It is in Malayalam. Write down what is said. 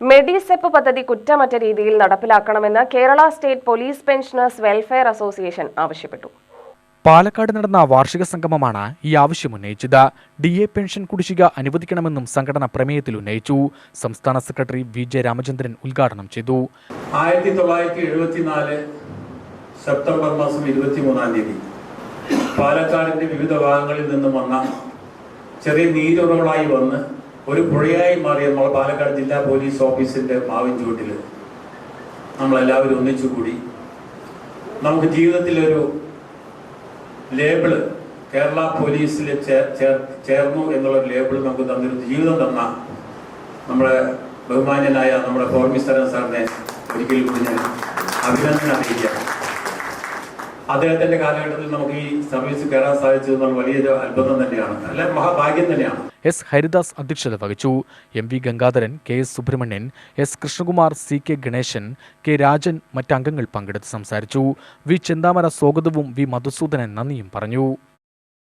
മെഡിസെപ്പ് പദ്ധതി കുറ്റമറ്റ രീതിയിൽ നടപ്പിലാക്കണമെന്ന് Kerala state police pensioners welfare association ആവശ്യപ്പെട്ടു. പാലക്കാട് നടന്ന വാർഷിക സംഗമമാണ് ഈ ആവശ്യം ഉന്നയിച്ചത്. ഡി എ പെൻഷൻ കുടിശ്ശിക അനുവദിക്കണമെന്നും സംഘടന പ്രമേയത്തിൽ ഉന്നയിച്ചു. സംസ്ഥാന സെക്രട്ടറി വി ജെ രാമചന്ദ്രൻ ഉദ്ഘാടനം ചെയ്തു. ആയിരത്തി തൊള്ളായിരത്തി എഴുപത്തിനാല് സെപ്റ്റംബർ മാസം ഇരുപത്തി മൂന്നാം തീയതി പാലക്കാടിന്റെ വിവിധ ഭാഗങ്ങളിൽ നിന്നും വന്ന ചെറിയ നീരുറകളായി വന്ന് ഒരു പുഴയായി മാറിയ നമ്മൾ പാലക്കാട് ജില്ലാ പോലീസ് ഓഫീസിന്റെ മാവിൻ ചുവട്ടിൽ നമ്മളെല്ലാവരും ഒന്നിച്ചുകൂടി നമുക്ക് ജീവിതത്തിൽ ഒരു ലേബിൾ കേരള പോലീസിൽ ചേർന്നു എന്നുള്ള ഒരു ലേബിൾ നമുക്ക് തന്നിരുന്നു. ജീവിതം തന്ന നമ്മുടെ ബഹുമാന്യനായ നമ്മുടെ ഫോർമിസ്റ്റർ സാറിനെ ഒരിക്കൽ കൂടി ഞാൻ അഭിനന്ദനം അറിയിക്കാം അദ്ദേഹത്തിന്റെ കാലഘട്ടത്തിൽ നമുക്ക് ഈ സർവീസ് കയറാൻ സാധിച്ചത് എന്നുള്ള വലിയൊരു അത്ഭുതം തന്നെയാണ്. അല്ല? മഹാഭാഗ്യം തന്നെയാണ്. എസ് ഹരിദാസ് അധ്യക്ഷത വഹിച്ചു. M V Gangadharan K S Subrahmanyan S Krishnakumar C K Ganesan K Rajan മറ്റംഗങ്ങൾ പങ്കെടുത്ത് സംസാരിച്ചു. വി ചെന്താമര സ്വാഗതവും വി മധുസൂദനൻ നന്ദിയും പറഞ്ഞു.